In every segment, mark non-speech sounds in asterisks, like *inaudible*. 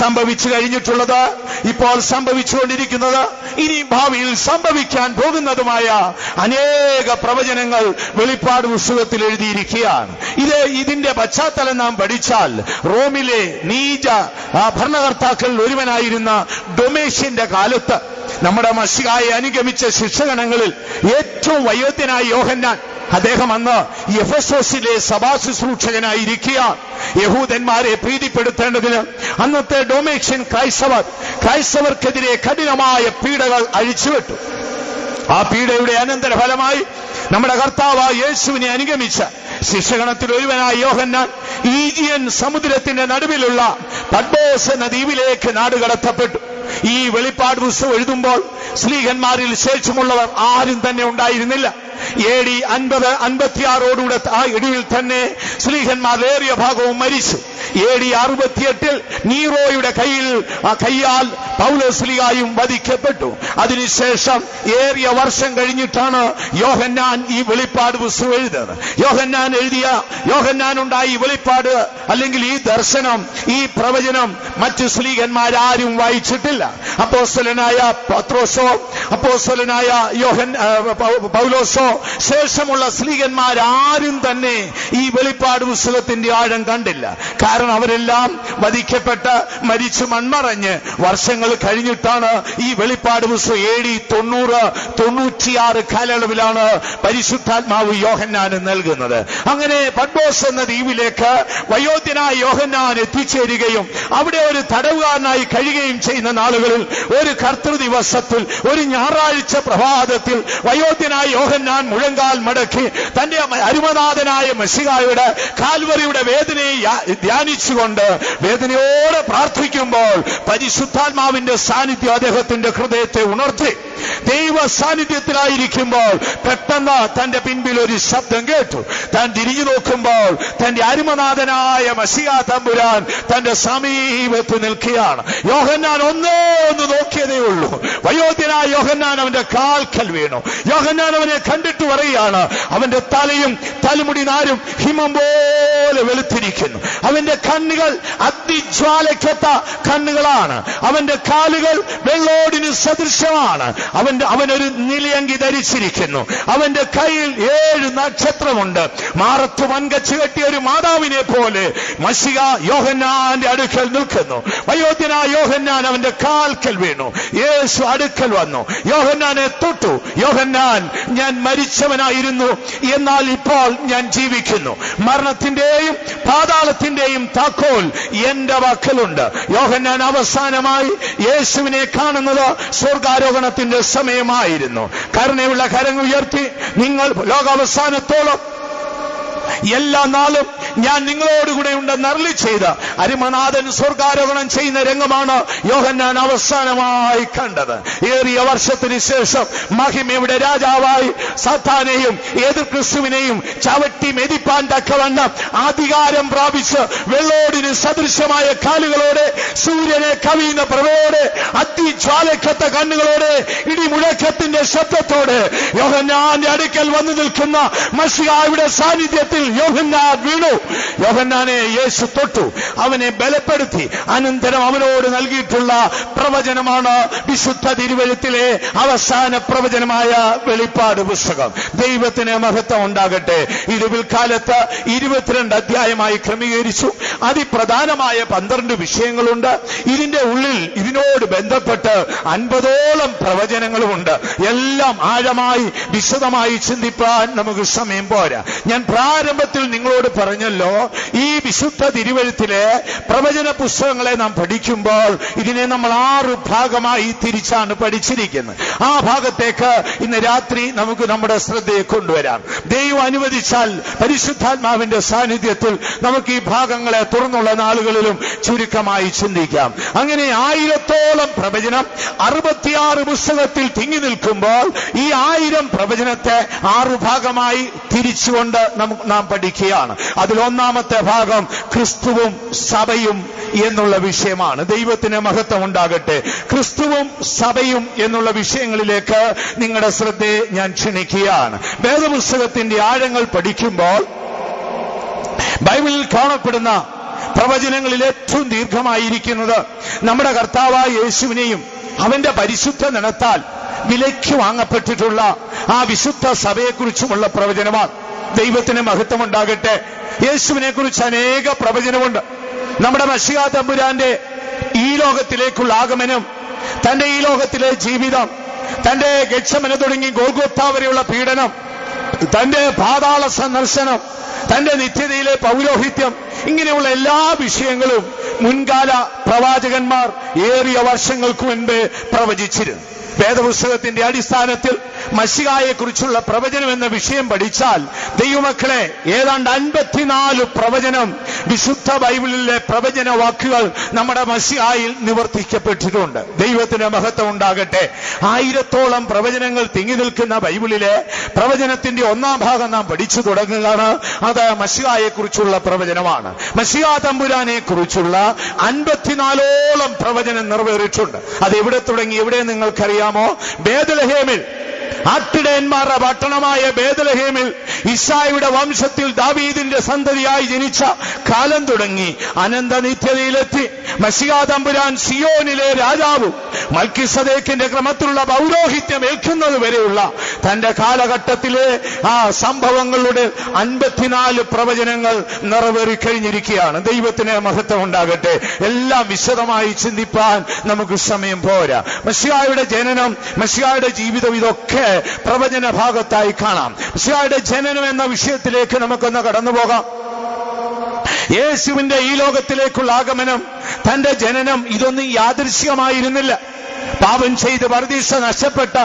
സംഭവിച്ചു കഴിഞ്ഞിട്ടുള്ളത് ഇപ്പോൾ സംഭവിച്ചുകൊണ്ടിരിക്കുന്നത് ഇനി ഭാവിയിൽ സംഭവിക്കാൻ പോകുന്നതുമായ അനേക പ്രവചനങ്ങൾ വെളിപ്പാട് പുസ്തകത്തിൽ എഴുതിയിരിക്കുകയാണ്. ഇത് ഇതിന്റെ പശ്ചാത്തലം നാം പഠിച്ചാൽ റോമിലെ നീച ഭരണകർത്താക്കളിൽ ഒരുവനായിരുന്ന ഡൊമേഷ്യന്റെ കാലത്ത് നമ്മുടെ മഷികായെ അനുഗമിച്ച ശിക്ഷഗണങ്ങളിൽ ഏറ്റവും വയോധ്യനായ യോഹന്നാൻ അദ്ദേഹം അന്ന് എഫസോസിലെ സഭാ ശുശ്രൂഷകനായിരിക്കുക യഹൂദന്മാരെ പ്രീതിപ്പെടുത്തേണ്ടതിന് അന്നത്തെ ഡൊമേഷ്യൻ ക്രൈസ്തവർ ക്രൈസ്തവർക്കെതിരെ കഠിനമായ പീഡകൾ അഴിച്ചുവിട്ടു. ആ പീഡയുടെ അനന്തരഫലമായി നമ്മുടെ കർത്താവ് യേശുവിനെ അനുഗമിച്ച ശിക്ഷകണത്തിൽ ഒരുവനായ യോഹന്നാൻ ഈജിയൻ സമുദ്രത്തിന്റെ നടുവിലുള്ള പഡ്ബോസ് എന്ന ദ്വീപിലേക്ക് നാടുകടത്തപ്പെട്ടു. ഈ വെളിപ്പാട് പുസ്തകം എഴുതുമ്പോൾ സ്ലീഹന്മാരിൽ ശേഷമുള്ളവർ ആരും തന്നെ ഉണ്ടായിരുന്നില്ല. എ ഡി അൻപത് അൻപത്തിയാറോടുകൂടെ ആ ഇടിയിൽ തന്നെ സ്ത്രീകന്മാർ ഏറിയ ഭാഗവും മരിച്ചു. എ ഡി അറുപത്തിയെട്ടിൽ നീറോയുടെ കയ്യിൽ ആ കയ്യാൽ പൗലോസ്ലിയായും വധിക്കപ്പെട്ടു. അതിനുശേഷം ഏറിയ വർഷം കഴിഞ്ഞിട്ടാണ് യോഹന്നാൻ ഈ വെളിപ്പാട് പുസ്തകം എഴുതുന്നത് യോഹന്നാൻ എഴുതിയ യോഹന്നാൻ ഉണ്ടായി ഈ വെളിപ്പാട് അല്ലെങ്കിൽ ഈ ദർശനം ഈ പ്രവചനം മറ്റു സ്ലീകന്മാരാരും വായിച്ചിട്ടില്ല. അപ്പോസ്തലനായ പത്രോസോ അപ്പോസ്തലനായ യോഹൻ പൗലോസോ ശേഷമുള്ള ആരും തന്നെ ഈ വെളിപ്പാട് പുസ്തകത്തിന്റെ ആഴം കണ്ടില്ല. കാരണം അവരെല്ലാം വധിക്കപ്പെട്ട് മരിച്ചു മൺമറഞ്ഞ് വർഷങ്ങൾ കഴിഞ്ഞിട്ടാണ് ഈ വെളിപ്പാട് പുസ്തകം എ ഡി തൊണ്ണൂറ് തൊണ്ണൂറ്റിയാറ് കാലയളവിലാണ് പരിശുദ്ധാത്മാവ് യോഹന്നാന് നൽകുന്നത്. അങ്ങനെ പഡ്ബോസ് എന്ന ദ്വീപിലേക്ക് വയോധ്യനായ യോഹന്നാൻ എത്തിച്ചേരുകയും അവിടെ ഒരു തടവുകാരനായി കഴിയുകയും ചെയ്യുന്ന നാളുകളിൽ ഒരു കർത്തൃ ദിവസത്തിൽ ഒരു ഞായറാഴ്ച പ്രഭാതത്തിൽ വയോധ്യനായ യോഹന്നാൻ മുഴങ്കാൽ മടക്കി തന്റെ അരുമനാഥനായ മെസ്സികായുടെ കാൽവറിയുടെ വേദനയെ ധ്യാനിച്ചുകൊണ്ട് വേദനയോടെ പ്രാർത്ഥിക്കുമ്പോൾ പരിശുദ്ധാത്മാവിന്റെ സാന്നിധ്യം അദ്ദേഹത്തിന്റെ ഹൃദയത്തെ ഉണർത്തി. ദൈവ സാന്നിധ്യത്തിലായിരിക്കുമ്പോൾ പെട്ടെന്ന് തന്റെ പിൻപിൽ ഒരു ശബ്ദം കേട്ടു. താൻ തിരിഞ്ഞു നോക്കുമ്പോൾ തന്റെ അരുമനാഥനായ മസിയാ തമ്പുരാൻ തന്റെ സമീപത്ത് നിൽക്കുകയാണ്. യോഹന്നാൻ ഒന്നേ ഒന്ന് നോക്കിയതേ ഉള്ളൂ. വയോധ്യനായ യോഹന്നാൻ അവന്റെ കാൽക്കൽ വീണു. യോഹന്നാൻ അവനെ കണ്ടിട്ട് പറയുകയാണ് അവന്റെ തലയും തലമുടി നാരും ഹിമം പോലെ വെളുത്തിരിക്കുന്നു. അവന്റെ കണ്ണുകൾ അഗ്നിജ്വാലയ്ക്കൊത്ത കണ്ണുകളാണ്. അവന്റെ കാലുകൾ വെള്ളോടിന് സദൃശമാണ് അവന്റെ അവനൊരു നിലയങ്കി ധരിച്ചിരിക്കുന്നു. അവന്റെ കയ്യിൽ ഏഴ് നക്ഷത്രമുണ്ട്. മാറത്ത് വൻകച്ച് കെട്ടിയ ഒരു മാതാവിനെ പോലെ മഷിക യോഹന്നാന്റെ അടുക്കൽ നിൽക്കുന്നു. വയോധ്യന യോഹന്നാൻ അവന്റെ കാൽക്കൽ വീണു. യേശു അടുക്കൽ വന്നു. യോഹന്നാനെ തൊട്ടു. യോഹന്നാൻ ഞാൻ മരിച്ചവനായിരുന്നു. എന്നാൽ ഇപ്പോൾ ഞാൻ ജീവിക്കുന്നു. മരണത്തിന്റെയും പാതാളത്തിന്റെയും താക്കോൽ എന്റെ വക്കലുണ്ട്. യോഹന്നാൻ അവസാനമായി യേശുവിനെ കാണുന്നത് സ്വർഗാരോഹണത്തിന്റെ സമയമായിരുന്നു. കരുണയുള്ള കരങ്ങൾ ഉയർത്തി നിങ്ങൾ ലോകാവസാനത്തോളം എല്ലാ നാളും ഞാൻ നിങ്ങളോടുകൂടെ ഉണ്ടെന്ന് അരളി ചെയ്ത അരിമനാഥൻ സ്വർഗാരോഹണം ചെയ്യുന്ന രംഗമാണ് യോഹന്നാൻ അവസാനമായി കണ്ടത്. ഏറിയ വർഷത്തിന് ശേഷം മഹിമയുടെ രാജാവായി സത്താനെയും എതിർ ക്രിസ്തുവിനെയും ചവിട്ടി മെതിപ്പാൻ തക്കവണ്ണം അധികാരം പ്രാപിച്ച് വെള്ളോടിന് സദൃശമായ കാലുകളോടെ സൂര്യനെ കവിയുന്ന പ്രഭയോടെ അതിജ്വാലക്കത്ത കണ്ണുകളോടെ ഇടിമുഴക്കത്തിന്റെ ശബ്ദത്തോടെ യോഹന്നാന്റെ അടുക്കൽ വന്നു നിൽക്കുന്ന മഷിയായുടെ സാന്നിധ്യത്തിൽ യോഹന്നാൻ വീണു. യോഹന്നാനെ യേശു തൊട്ടു. അവനെ ബലപ്പെടുത്തി. അനന്തരം അവനോട് നൽകിയിട്ടുള്ള പ്രവചനമാണ് വിശുദ്ധ തിരുവഴുത്തിലെ അവസാന പ്രവചനമായ വെളിപ്പാട് പുസ്തകം. ദൈവത്തിന് മഹത്വം ഉണ്ടാകട്ടെ. ഇത് പിൽക്കാലത്ത് ഇരുപത്തിരണ്ട് അധ്യായമായി ക്രമീകരിച്ചു. അതിപ്രധാനമായ പന്ത്രണ്ട് വിഷയങ്ങളുണ്ട്. ഇതിന്റെ ഉള്ളിൽ ഇതിനോട് ബന്ധപ്പെട്ട് അൻപതോളം പ്രവചനങ്ങളുമുണ്ട്. എല്ലാം ആഴമായി വിശദമായി ചിന്തിപ്പാൻ നമുക്ക് സമയം പോരാ. ഞാൻ പ്രാരംഭത്തിൽ നിങ്ങളോട് പറഞ്ഞല്ലോ ഈ വിശുദ്ധ തിരുവഴുത്തിലെ പ്രവചന പുസ്തകങ്ങളെ നാം പഠിക്കുമ്പോൾ ഇതിനെ നമ്മൾ ആറ് ഭാഗമായി തിരിച്ചാണ് പഠിച്ചിരിക്കുന്നത്. ആ ഭാഗത്തേക്ക് ഇന്ന് രാത്രി നമുക്ക് നമ്മുടെ ശ്രദ്ധയെ കൊണ്ടുവരാം. ദൈവം അനുവദിച്ചാൽ പരിശുദ്ധാത്മാവിന്റെ സാന്നിധ്യത്തിൽ നമുക്ക് ഈ ഭാഗങ്ങളെ തുറന്നുള്ള നാളുകളിലും ചുരുക്കമായി ചിന്തിക്കാം. അങ്ങനെ ആയിരത്തോളം പ്രവചനം അറുപത്തിയാറ് പുസ്തകത്തിൽ തിങ്ങി നിൽക്കുമ്പോൾ ഈ ആയിരം പ്രവചനത്തെ ആറു ഭാഗമായി തിരിച്ചുകൊണ്ട് നമുക്ക് നാം പഠിക്കുകയാണ് അതിൽ ഒന്നാമത്തെ ഭാഗം ക്രിസ്തുവും സഭയും എന്നുള്ള വിഷയമാണ്. ദൈവത്തിന് മഹത്വം ഉണ്ടാകട്ടെ. ക്രിസ്തുവും സഭയും എന്നുള്ള വിഷയങ്ങളിലേക്ക് നിങ്ങളുടെ ശ്രദ്ധയെ ഞാൻ ക്ഷണിക്കുകയാണ്. വേദപുസ്തകത്തിന്റെ ആഴങ്ങൾ പഠിക്കുമ്പോൾ ബൈബിളിൽ കാണപ്പെടുന്ന പ്രവചനങ്ങളിൽ ഏറ്റവും ദീർഘമായിരിക്കുന്നത് നമ്മുടെ കർത്താവായ യേശുവിനെയും അവന്റെ പരിശുദ്ധ നിണത്താൽ വിലയ്ക്ക് വാങ്ങപ്പെട്ടിട്ടുള്ള ആ വിശുദ്ധ സഭയെക്കുറിച്ചുമുള്ള പ്രവചനമാണ്. ദൈവത്തിന് മഹത്വം ഉണ്ടാകട്ടെ യേശുവിനെ കുറിച്ച് അനേക പ്രവചനമുണ്ട്. നമ്മുടെ മഷിക തമ്പുരാന്റെ ഈ ലോകത്തിലേക്കുള്ള ആഗമനം തന്റെ ഈ ലോകത്തിലെ ജീവിതം തന്റെ ഗക്ഷമന തുടങ്ങി ഗോൽഗോത്ത വരെയുള്ള പീഡനം തന്റെ പാതാള സന്ദർശനം തന്റെ നിത്യതയിലെ പൗരോഹിത്യം ഇങ്ങനെയുള്ള എല്ലാ വിഷയങ്ങളും മുൻകാല പ്രവാചകന്മാർ ഏറിയ വർഷങ്ങൾക്ക് മുൻപ് പ്രവചിച്ചിരുന്നു. വേദപുസ്തകത്തിന്റെ അടിസ്ഥാനത്തിൽ മഷികായെ കുറിച്ചുള്ള പ്രവചനം എന്ന വിഷയം പഠിച്ചാൽ ദൈവമക്കളെ ഏതാണ്ട് അൻപത്തിനാല് പ്രവചനം വിശുദ്ധ ബൈബിളിലെ പ്രവചന വാക്കുകൾ നമ്മുടെ മഷികായിൽ നിവർത്തിക്കപ്പെട്ടിട്ടുണ്ട്. ദൈവത്തിന്റെ മഹത്വം ഉണ്ടാകട്ടെ. ആയിരത്തോളം പ്രവചനങ്ങൾ തിങ്ങി നിൽക്കുന്ന ബൈബിളിലെ പ്രവചനത്തിന്റെ ഒന്നാം ഭാഗം നാം പഠിച്ചു തുടങ്ങുകയാണ്. അത് മഷികായെ കുറിച്ചുള്ള പ്രവചനമാണ്. മഷിക തമ്പുരാനെ കുറിച്ചുള്ള അൻപത്തിനാലോളം പ്രവചനം നിറവേറിയിട്ടുണ്ട്. അത് എവിടെ തുടങ്ങി? എവിടെ നിങ്ങൾക്കറിയാമോ ബേദലഹേമിൽ ആട്ടിടയന്മാരുടെ പട്ടണമായ ബേദലഹേമിൽ ഇഷായുടെ വംശത്തിൽ ദാവീദിന്റെ സന്തതിയായി ജനിച്ച കാലം തുടങ്ങി. അനന്ത നിത്യതയിലെത്തി മസിയാ തമ്പുരാൻ സിയോനിലെ രാജാവും മൽക്കിസദേക്കിന്റെ ക്രമത്തിലുള്ള പൗരോഹിത്യം ഏൽക്കുന്നത് വരെയുള്ള തന്റെ കാലഘട്ടത്തിലെ ആ സംഭവങ്ങളുടെ അൻപത്തിനാല് പ്രവചനങ്ങൾ നിറവേറിക്കഴിഞ്ഞിരിക്കുകയാണ് ദൈവത്തിന് മഹത്വം ഉണ്ടാകട്ടെ. എല്ലാം വിശദമായി ചിന്തിപ്പാൻ നമുക്ക് സമയം പോരാ. മഷിയായുടെ ജനനം മഷിയായുടെ ജീവിതം ഇതൊക്കെ പ്രവചന ഭാഗത്തായി കാണാം. മഷിയായുടെ ജനനം എന്ന വിഷയത്തിലേക്ക് നമുക്കൊന്ന് കടന്നു പോകാം. യേശുവിന്റെ ഈ ലോകത്തിലേക്കുള്ള ആഗമനം തന്റെ ജനനം ഇതൊന്നും യാദൃശ്യമായിരുന്നില്ല പാപം ചെയ്ത് വർദ്ധിച്ച നഷ്ടപ്പെട്ട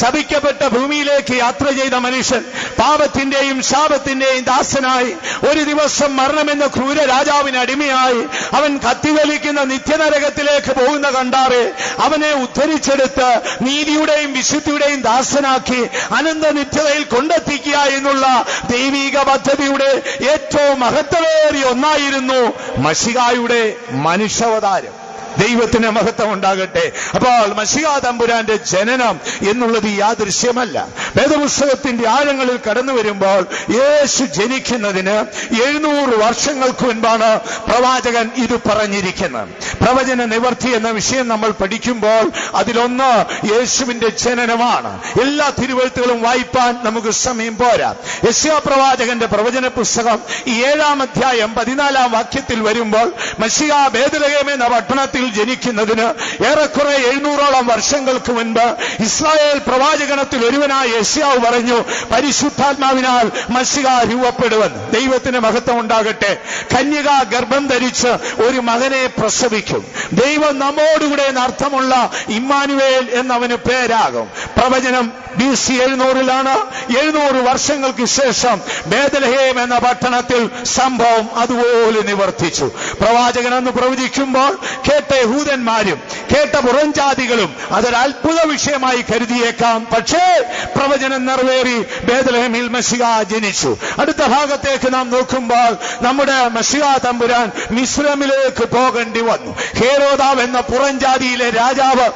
ശപിക്കപ്പെട്ട ഭൂമിയിലേക്ക് യാത്ര ചെയ്ത മനുഷ്യൻ പാപത്തിന്റെയും ശാപത്തിന്റെയും ദാസനായി ഒരു ദിവസം മരണമെന്ന ക്രൂര രാജാവിന് അടിമയായി അവൻ കത്തിവലിക്കുന്ന നിത്യനരകത്തിലേക്ക് പോകുന്ന കണ്ടാറെ അവനെ ഉദ്ധരിച്ചെടുത്ത് നീതിയുടെയും വിശുദ്ധിയുടെയും ദാസനാക്കി അനന്ത നിത്യതയിൽ കൊണ്ടെത്തിക്കുക എന്നുള്ള ദൈവീക പദ്ധതിയുടെ ഏറ്റവും മഹത്വമേറിയ ഒന്നായിരുന്നു മഷികായുടെ മനുഷ്യാവതാരം. ദൈവത്തിന് മഹത്വം ഉണ്ടാകട്ടെ അപ്പോൾ മഷികാ തമ്പുരാന്റെ ജനനം എന്നുള്ളത് യാദൃശ്യമല്ല വേദപുസ്തകത്തിന്റെ ആഴങ്ങളിൽ കടന്നു വരുമ്പോൾ യേശു ജനിക്കുന്നതിന് എഴുന്നൂറ് വർഷങ്ങൾക്ക് മുൻപാണ് പ്രവാചകൻ ഇത് പറഞ്ഞിരിക്കുന്നത്. പ്രവചന നിവർത്തി എന്ന വിഷയം നമ്മൾ പഠിക്കുമ്പോൾ അതിലൊന്ന് യേശുവിന്റെ ജനനമാണ്. എല്ലാ തിരുവഴുത്തുകളും വായിപ്പാൻ നമുക്ക് സമയം പോരാ. യശ്യാ പ്രവാചകന്റെ പ്രവചന പുസ്തകം ഏഴാം അധ്യായം പതിനാലാം വാക്യത്തിൽ വരുമ്പോൾ മഷിക ബേദലഹേം എന്ന പട്ടണത്തിൽ ജനിക്കുന്നതിന് ഏറെക്കുറെ എഴുന്നൂറോളം വർഷങ്ങൾക്ക് മുൻപ് ഇസ്രായേൽ പ്രവാചകണത്തിൽ ഒരുവനായ യശ്യാവ് പറഞ്ഞു പരിശുദ്ധാത്മാവിനാൽ മഷിക രൂപപ്പെടുവെന്ന് ദൈവത്തിന് മഹത്വം ഉണ്ടാകട്ടെ. കന്യക ഗർഭം ധരിച്ച് ഒരു മകനെ പ്രസവിക്കും. ദൈവം നമ്മോടുകൂടെ അർത്ഥമുള്ള ഇമ്മാനുവേൽ എന്നവന് പേരാകും. പ്രവചനം ബി സി എഴുന്നൂറിലാണ്. എഴുന്നൂറ് വർഷങ്ങൾക്ക് ശേഷം ബേദലഹേം എന്ന പട്ടണത്തിൽ സംഭവം അതുപോലെ നിവർത്തിച്ചു. പ്രവാചകൻ എന്ന് പ്രവചിക്കുമ്പോൾ കേട്ട യഹൂദന്മാരും കേട്ട പുറംജാതികളും അതൊരു അത്ഭുത വിഷയമായി കരുതിയേക്കാം. പക്ഷേ പ്രവചനം നിറവേറി ബേദലഹേമിൽ മെസ്സിക ജനിച്ചു. അടുത്ത ഭാഗത്തേക്ക് നാം നോക്കുമ്പോൾ നമ്മുടെ മെസ്സിക തമ്പുരാൻ മിശ്രമിലേക്ക് പോകേണ്ടി വന്നു. ഹേരോദാവ് എന്ന പുറംജാതിയിലെ രാജാവ്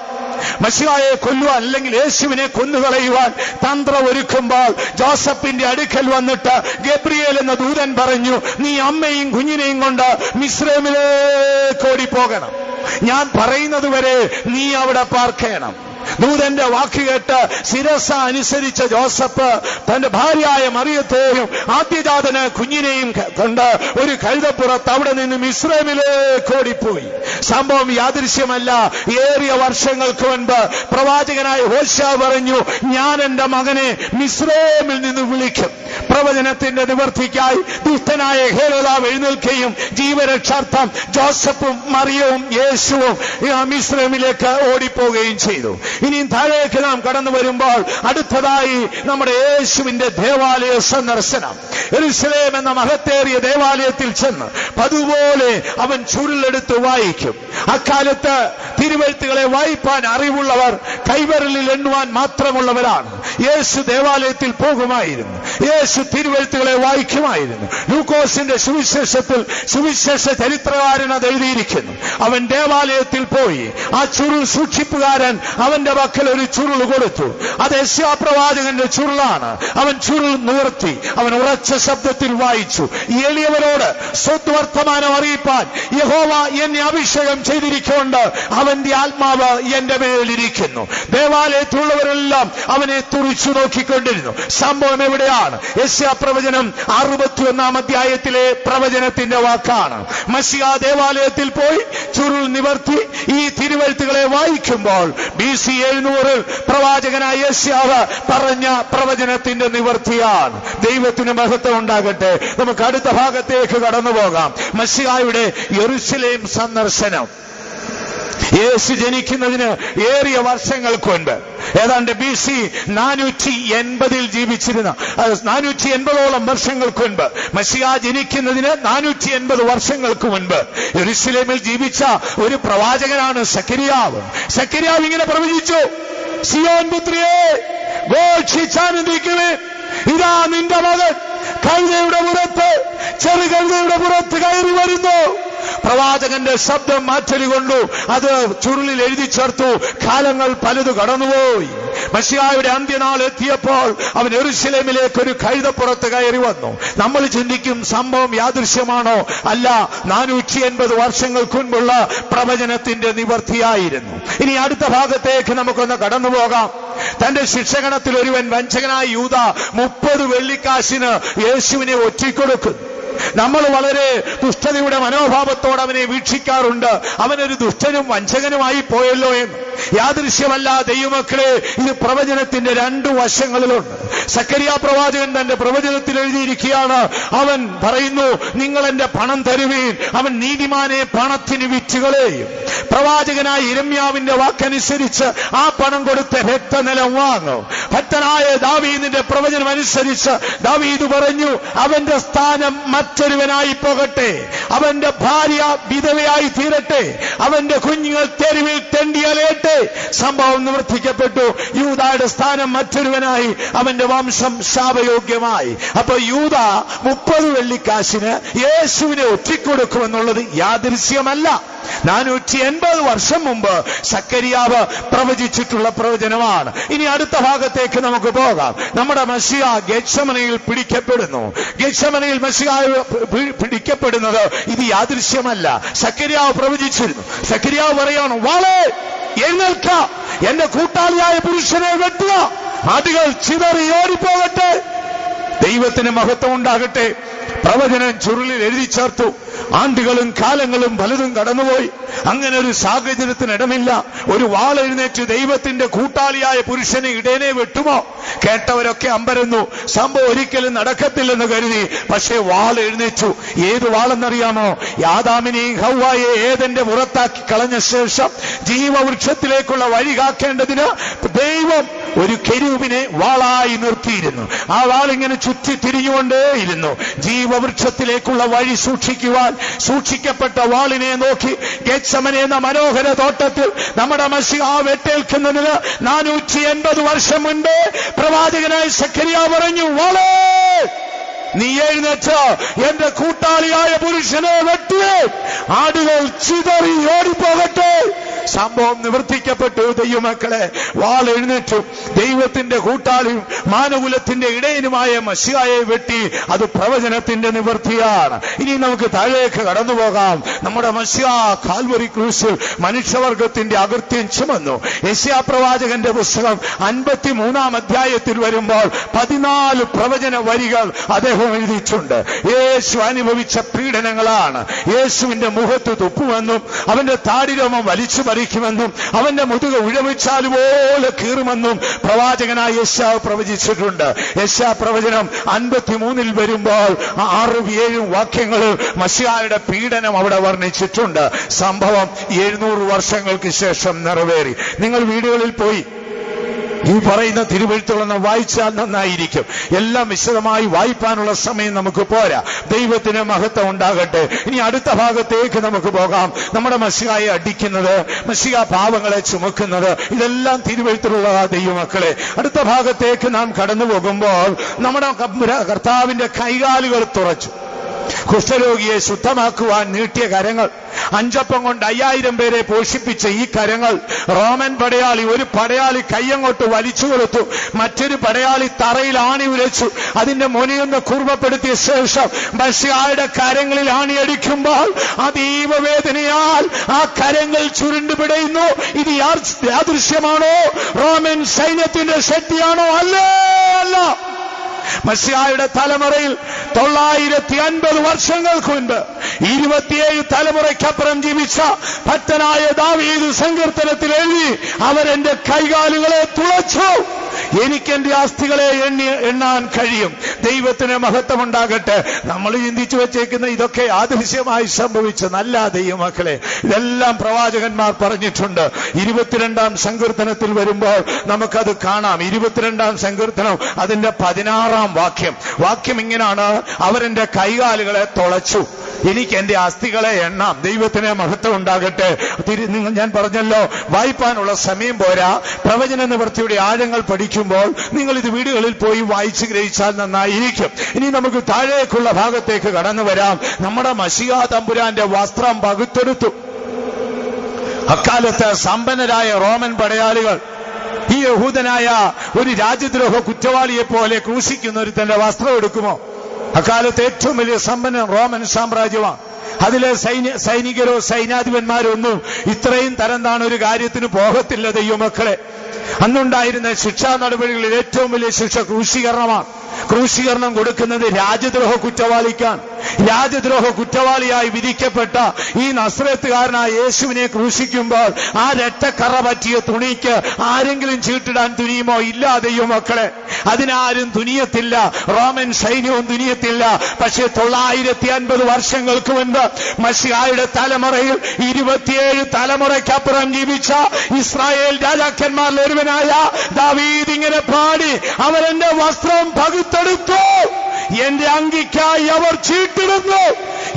മഷിയായെ കൊല്ലുവാൻ അല്ലെങ്കിൽ യേശുവിനെ കൊന്നുകളയുവാൻ തന്ത്രം ഒരുക്കുമ്പോൾ ജോസഫിന്റെ അടുക്കൽ വന്നിട്ട് ഗബ്രിയേൽ എന്ന ദൂതൻ പറഞ്ഞു നീ അമ്മയും കുഞ്ഞിനെയും കൊണ്ട് മിശ്രമിലേക്ക് ഓടിപ്പോകണം. ഞാൻ പറയുന്നത് വരെ നീ അവിടെ പാർക്കണം. ദൂതന്റെ വാക്ക് കേട്ട് ശിരസ അനുസരിച്ച ജോസഫ് തന്റെ ഭാര്യയായ മറിയത്തെയും ആദ്യജാതന് കുഞ്ഞിനെയും കണ്ട് ഒരു കഴുതപ്പുറത്ത് അവിടെ നിന്നും ഇസ്രേമിലേക്ക് ഓടിപ്പോയി. സംഭവം യാദൃശ്യമല്ല. ഏറിയ വർഷങ്ങൾക്ക് മുൻപ് പ്രവാചകനായ ഹോഷ പറഞ്ഞു ഞാൻ എന്റെ മകനെ മിസ്രേമിൽ നിന്ന് വിളിക്കും. പ്രവചനത്തിന്റെ നിവർത്തിക്കായി ദുഷ്ടനായ ഹേരോദാവ് എഴുന്നേൽക്കുകയും ജീവരക്ഷാർത്ഥം ജോസഫും മറിയവും യേശുവും ഈ മിശ്രമിലേക്ക് ഓടിപ്പോവുകയും ചെയ്തു. ഇനിയും താഴേക്ക് നാം കടന്നു വരുമ്പോൾ അടുത്തതായി നമ്മുടെ യേശുവിന്റെ ദേവാലയ സന്ദർശനം. എരുസലേം എന്ന മഹത്തേറിയ ദേവാലയത്തിൽ ചെന്ന് പതുപോലെ അവൻ ചുരുളെടുത്ത് വായിക്കും. അക്കാലത്ത് തിരുവഴുത്തുകളെ വായിപ്പാൻ അറിവുള്ളവർ കൈവരലിൽ എണ്ണുവാൻ മാത്രമുള്ളവരാണ്. യേശു ദേവാലയത്തിൽ പോകുമായിരുന്നു. യേശു തിരുവഴുത്തുകളെ വായിക്കുമായിരുന്നു. ലൂക്കോസിന്റെ സുവിശേഷത്തിൽ സുവിശേഷ ചരിത്രകാരൻ അത് എഴുതിയിരിക്കുന്നു. അവൻ ദേവാലയത്തിൽ പോയി. ആ ചുരുൾ സൂക്ഷിപ്പുകാരൻ അവന്റെ പക്കൽ ഒരു ചുരുൾ കൊടുത്തു. അത് യശ്യാപ്രവാചകന്റെ ചുരുളാണ്. അവൻ ചുരുൾ നിവർത്തി. അവൻ ഉറച്ച ശബ്ദത്തിൽ വായിച്ചു. എളിയവരോട് സ്വദ്വർത്തമാനം അറിയിപ്പാൻ യഹോവ എന്നെ അഭിഷേകം ചെയ്തിരിക്കൊണ്ട് അവന്റെ ആത്മാവ് എന്റെ മേലിരിക്കുന്നു. ദേവാലയത്തിലുള്ളവരെല്ലാം അവനെ തുറിച്ചു നോക്കിക്കൊണ്ടിരുന്നു. സംഭവം എവിടെയാണ്? പ്രവചനം അറുപത്തി അറുപത്തിയൊന്നാം അധ്യായത്തിലെ പ്രവചനത്തിന്റെ വാക്കാണ്. മസിക ദേവാലയത്തിൽ പോയി ചുരുൾ നിവർത്തി ഈ തിരുവഴുത്തുകളെ വായിക്കുമ്പോൾ ബി സി എഴുന്നൂറിൽ പ്രവാചകനായ യശ്യാവ് പറഞ്ഞ പ്രവചനത്തിന്റെ നിവർത്തിയാണ്. ദൈവത്തിന് മഹത്വം ഉണ്ടാകട്ടെ. നമുക്ക് അടുത്ത ഭാഗത്തേക്ക് കടന്നു പോകാം മസിയായുടെ യെറുസലേം സന്ദർശനം. യേശു ജനിക്കുന്നതിന് ഏറിയ വർഷങ്ങൾക്ക് മുൻപ്. ഏതാണ്ട് ബി സി നാനൂറ്റി എൺപതിൽ ജീവിച്ചിരുന്ന നാനൂറ്റി എൺപതോളം വർഷങ്ങൾക്ക് മുൻപ്. മസിയ ജനിക്കുന്നതിന് നാനൂറ്റി എൺപത് വർഷങ്ങൾക്ക് മുൻപ് യെരുസലേമിൽ ജീവിച്ച ഒരു പ്രവാചകനാണ് സക്കരിയാവ് സക്കരിയാവ് ഇങ്ങനെ പ്രവചിച്ചു സിയോൻ പുത്രിയെ ഘോഷിച്ചാനന്ദിക്കുമേ ഇതാ നിന്റെ മകൻ. കഴുതയുടെ പുറത്ത് ചെറു കഴുതയുടെ പുറത്ത് കയറി വരുന്നു. പ്രവാചകന്റെ ശബ്ദം മാറ്റലി കൊണ്ടു. അത് ചുരുളിൽ എഴുതി ചേർത്തു. കാലങ്ങൾ പലത് കടന്നുപോയി. മഷിയായുടെ അന്ത്യനാൾ എത്തിയപ്പോൾ അവൻ എറുശലേമിലേക്ക് ഒരു കഴുതപ്പുറത്ത് കയറി വന്നു. നമ്മൾ ചിന്തിക്കും സംഭവം യാദൃശ്യമാണോ? അല്ല നാനൂറ്റി എൺപത് വർഷങ്ങൾക്ക് മുൻപുള്ള പ്രവചനത്തിന്റെ നിവർത്തിയായിരുന്നു. ഇനി അടുത്ത ഭാഗത്തേക്ക് നമുക്കൊന്ന് കടന്നു പോകാം തന്റെ ശിക്ഷകണത്തിൽ ഒരുവൻ വഞ്ചകനായ യൂത മുപ്പത് വെള്ളിക്കാശിന് യേശുവിനെ ഒറ്റിക്കൊടുക്കുന്നു നമ്മൾ വളരെ ദുഷ്ടതയുടെ മനോഭാവത്തോടെ അവനെ വീക്ഷിക്കാറുണ്ട്. അവനൊരു ദുഷ്ടനും വഞ്ചകനുമായി പോയല്ലോ എന്ന്. യാദൃശ്യമല്ല ദൈവമക്കളെ ഇത് പ്രവചനത്തിന്റെ രണ്ടു വശങ്ങളിലുണ്ട്. സക്കരിയ പ്രവാചകൻ തന്റെ പ്രവചനത്തിൽ എഴുതിയിരിക്കുകയാണ് അവൻ പറയുന്നു നിങ്ങൾ എന്റെ പണം തരുവീൻ. അവൻ നീതിമാനെ പണത്തിന് വിറ്റുകളെയും പ്രവാചകനായ ഇരമ്യാവിന്റെ വാക്കനുസരിച്ച് ആ പണം കൊടുത്ത് രക്തനിലം വാങ്ങും. ഭക്തനായ ദാവീദിന്റെ പ്രവചനം അനുസരിച്ച് ദാവീദ് പറഞ്ഞു അവന്റെ സ്ഥാനം മറ്റൊരുവനായി പോകട്ടെ. അവന്റെ ഭാര്യ വിധവയായി തീരട്ടെ. അവന്റെ കുഞ്ഞുങ്ങൾ തെരുവിൽ തെണ്ടിയലയട്ടെ സംഭവം നിവർത്തിക്കപ്പെട്ടു. യൂതായുടെ സ്ഥാനം മറ്റൊരുവനായി. അവന്റെ വംശം ശാപയോഗ്യമായി. അപ്പൊ യൂത മുപ്പത് വെള്ളിക്കാശിന് യേശുവിനെ ഒറ്റിക്കൊടുക്കുമെന്നുള്ളത് യാദൃശ്യമല്ല. നാനൂറ്റി എൺപത് വർഷം മുമ്പ് സക്കരിയാവ് പ്രവചിച്ചിട്ടുള്ള പ്രവചനമാണ്. ഇനി അടുത്ത ഭാഗത്തേക്ക് നമുക്ക് പോകാം. നമ്മുടെ മഷിയ ഗക്ഷമനയിൽ പിടിക്കപ്പെടുന്നു. ഗക്ഷമനയിൽ മഷിയ പിടിക്കപ്പെടുന്നത് ഇത് യാദൃശ്യമല്ല. സക്കരിയാവ് പ്രവചിച്ചിരുന്നു. സക്കരിയാവ് പറയാണ് വാളെ എഴുന്നേൽക്ക. എന്റെ കൂട്ടാളിയായ പുരുഷനെ വെട്ടുക. ആടുകൾ ചിതറി ഓടിപ്പോകട്ടെ. ദൈവത്തിന് മഹത്വം ഉണ്ടാകട്ടെ. പ്രവചനം ചുരുളിൽ എഴുതി ചേർത്തു. ആണ്ടുകളും കാലങ്ങളും പലതും കടന്നുപോയി. അങ്ങനെ ഒരു സാഹചര്യത്തിന് ഇടമില്ല. ഒരു വാൾ എഴുന്നേറ്റ് ദൈവത്തിന്റെ കൂട്ടാളിയായ പുരുഷനെ ഇടേനെ വെട്ടുമോ? കേട്ടവരൊക്കെ അമ്പരന്നു. സംഭവം ഒരിക്കലും നടക്കത്തില്ലെന്ന് കരുതി. പക്ഷേ വാൾ എഴുന്നേറ്റു. ഏത് വാളെന്നറിയാമോ? യാദാമിനെയും ഹൗവായെ ഏതെന്റെ പുറത്താക്കി കളഞ്ഞ ശേഷം ജീവവൃക്ഷത്തിലേക്കുള്ള വഴി കാക്കേണ്ടതിന് ദൈവം ഒരു കെരൂപിനെ വാളായി നിർത്തിയിരുന്നു. ആ വാളിങ്ങനെ ചുറ്റി തിരിഞ്ഞുകൊണ്ടേയിരുന്നു. ജീവവൃക്ഷത്തിലേക്കുള്ള വഴി സൂക്ഷിക്കുവാൻ സൂക്ഷിക്കപ്പെട്ട വാളിനെ നോക്കി ഗെച്ചമനെ എന്ന മനോഹര തോട്ടത്തിൽ നമ്മുടെ മഷി ആ വെട്ടേൽക്കുന്നതിന് നാനൂറ്റി എൺപത് വർഷം മുൻപ് പ്രവാചകനായ സക്കരിയ പറഞ്ഞു വളേ നീ എഴുന്നേറ്റ് എന്റെ കൂട്ടാളിയായ പുരുഷനെ വെട്ടിയേ ആടുകൾ ചിതറി ഓടിപ്പോകട്ടെ. സംഭവം നിവർത്തിക്കപ്പെട്ടു ദൈവമക്കളെ. വാൾ എഴുന്നേറ്റു. ദൈവത്തിന്റെ കൂട്ടാളിയും മാനകുലത്തിന്റെ ഇടയനുമായ മഷിയായെ വെട്ടി അത് പ്രവചനത്തിന്റെ നിവർത്തിയാണ്. ഇനി നമുക്ക് താഴേക്ക് കടന്നു പോകാം. നമ്മുടെ മഷിയ കാൽവരി ക്രൂശിൽ മനുഷ്യവർഗത്തിന്റെ അകൃത്യം ചുമന്നു. യശ്യാ പ്രവാചകന്റെ പുസ്തകം അൻപത്തി മൂന്നാം അധ്യായത്തിൽ വരുമ്പോൾ പതിനാല് പ്രവചന വരികൾ അദ്ദേഹം എഴുതിയിട്ടുണ്ട്. യേശു അനുഭവിച്ച പീഡനങ്ങളാണ്. യേശുവിന്റെ മുഖത്ത് തുപ്പുമെന്നും അവന്റെ താടിരോമം വലിച്ചു പറിക്കുമെന്നും അവന്റെ മുതുക ഉഴമിച്ചാൽ പോലെ കീറുമെന്നും പ്രവാചകനായ യശാവ് പ്രവചിച്ചിട്ടുണ്ട്. യശാ പ്രവചനം അൻപത്തിമൂന്നിൽ വരുമ്പോൾ ആറും ഏഴും വാക്യങ്ങൾ മഷിയായുടെ പീഡനം അവിടെ വർണിച്ചിട്ടുണ്ട്. സംഭവം എഴുന്നൂറ് വർഷങ്ങൾക്ക് ശേഷം നിറവേറി. നിങ്ങൾ വീടുകളിൽ പോയി ഈ പറയുന്ന തിരുവഴുത്തുകളെന്ന് വായിച്ചാൽ നന്നായിരിക്കും. എല്ലാം വിശദമായി വായിപ്പാനുള്ള സമയം നമുക്ക് പോരാ. ദൈവത്തിന് മഹത്വം ഉണ്ടാകട്ടെ. ഇനി അടുത്ത ഭാഗത്തേക്ക് നമുക്ക് പോകാം. നമ്മുടെ മസികായെ അടിക്കുന്നത് മസിക പാവങ്ങളെ ചുമക്കുന്നത് ഇതെല്ലാം തിരുവഴുത്തിലുള്ള ദൈവമക്കളെ. അടുത്ത ഭാഗത്തേക്ക് നാം കടന്നു പോകുമ്പോൾ നമ്മുടെ കർത്താവിന്റെ കൈകാലുകൾ തുറച്ചു. കുഷ്ഠരോഗിയെ ശുദ്ധമാക്കുവാൻ നീട്ടിയ കരങ്ങൾ അഞ്ചപ്പം കൊണ്ട് അയ്യായിരം പേരെ പോഷിപ്പിച്ച ഈ കരങ്ങൾ റോമൻ പടയാളി ഒരു പടയാളി കയ്യങ്ങോട്ട് വലിച്ചു കൊടുത്തു മറ്റൊരു പടയാളി തറയിൽ ആണി ഉരച്ചു അതിന്റെ മുനിയൊന്ന് കുർമ്മപ്പെടുത്തിയ ശേഷം ബഷിയായുടെ കരങ്ങളിൽ ആണിയടിക്കുമ്പോൾ അതീവ വേദനയാൽ ആ കരങ്ങൾ ചുരുണ്ടുപിടയുന്നു ഇത് യാദൃശ്യമാണോ? റോമൻ സൈന്യത്തിന്റെ ശക്തിയാണോ? അല്ലേ അല്ല. മസിയായുടെ തലമുറയിൽ തൊള്ളായിരത്തി അൻപത് വർഷങ്ങൾക്ക് മുൻപ് ഇരുപത്തിയേഴ് തലമുറയ്ക്കപ്പുറം ജീവിച്ച ഭക്തനായ ദാവീദ് സങ്കീർത്തനത്തിൽ എഴുതി അവരെന്റെ കൈകാലുകളെ തുളച്ചു. എനിക്ക് എന്റെ ആസ്തികളെ എണ്ണി എണ്ണാൻ കഴിയും. ദൈവത്തിന് മഹത്വമുണ്ടാകട്ടെ. നമ്മൾ ചിന്തിച്ചു വെച്ചേക്കുന്ന ഇതൊക്കെ ആദൃശ്യമായി സംഭവിച്ച. നല്ല ദൈവമക്കളെ ഇതെല്ലാം പ്രവാചകന്മാർ പറഞ്ഞിട്ടുണ്ട്. ഇരുപത്തിരണ്ടാം സങ്കീർത്തനത്തിൽ വരുമ്പോൾ നമുക്കത് കാണാം. ഇരുപത്തിരണ്ടാം സങ്കീർത്തനം അതിന്റെ പതിനാറാം വാക്യം. വാക്യം ഇങ്ങനെയാണ് അവരെന്റെ കൈകാലുകളെ തുളച്ചു. എനിക്ക് എന്റെ അസ്ഥികളെ എണ്ണാം. ദൈവത്തിന് മഹത്വം ഉണ്ടാകട്ടെ ഞാൻ പറഞ്ഞല്ലോ വായിപ്പാനുള്ള സമയം പോരാ. പ്രവചന നിവൃത്തിയുടെ ആഴങ്ങൾ പഠിക്കുമ്പോൾ നിങ്ങൾ ഇത് വീടുകളിൽ പോയി വായിച്ചു ഗ്രഹിച്ചാൽ നന്നായിരിക്കും. ഇനി നമുക്ക് താഴേക്കുള്ള ഭാഗത്തേക്ക് കടന്നു വരാം. നമ്മുടെ മഷിക തമ്പുരാന്റെ വസ്ത്രം പകുത്തെടുത്തു. അക്കാലത്ത് സമ്പന്നരായ റോമൻ പടയാളികൾ ഈ യഹൂദനായ ഒരു രാജ്യദ്രോഹ കുറ്റവാളിയെ പോലെ ക്രൂശിക്കുന്ന ഒരു തന്റെ വസ്ത്രം എടുക്കുമോ? അക്കാലത്ത് ഏറ്റവും വലിയ സമ്പന്നൻ റോമൻ സാമ്രാജ്യമാണ്. അതിലെ സൈന്യ സൈനികരോ സൈനാധിപന്മാരോ ഒന്നും ഇത്രയും തരം താണ ഒരു കാര്യത്തിന് പോകത്തില്ല ദൈവമക്കളെ. അന്നുണ്ടായിരുന്ന ശിക്ഷാ നടപടികളിൽ ഏറ്റവും വലിയ ശിക്ഷ ക്രൂശീകരണമാണ്. ക്രൂശീകരണം കൊടുക്കുന്നത് രാജ്യദ്രോഹ കുറ്റവാളിക്കാണ്. രാജ്യദ്രോഹ കുറ്റവാളിയായി വിധിക്കപ്പെട്ട ഈ നസ്രത്തുകാരനായ യേശുവിനെ ക്രൂശിക്കുമ്പോൾ ആ രക്തക്കറ പറ്റിയ തുണിക്ക് ആരെങ്കിലും ചീട്ടിടാൻ തുനിയുമോ? ഇല്ല ദൈവ മക്കളെ. അതിനാരും തുനിയത്തില്ല. റോമൻ സൈന്യവും തുനിയത്തില്ല. പക്ഷേ തൊള്ളായിരത്തി അൻപത് വർഷങ്ങൾക്ക് മുൻപ് മഷിയായുടെ തലമുറയിൽ ഇരുപത്തിയേഴ് തലമുറയ്ക്കപ്പുറം ജീവിച്ച ഇസ്രായേൽ രാജാക്കന്മാരിൽ ഒരുവനായ ദാവീദ് ഇങ്ങനെ പാടി അവരെന്റെ വസ്ത്രം പകുത്തെടുത്തു എന്റെ അങ്കിക്കായി അവർ ചീട്ടിടുന്നു.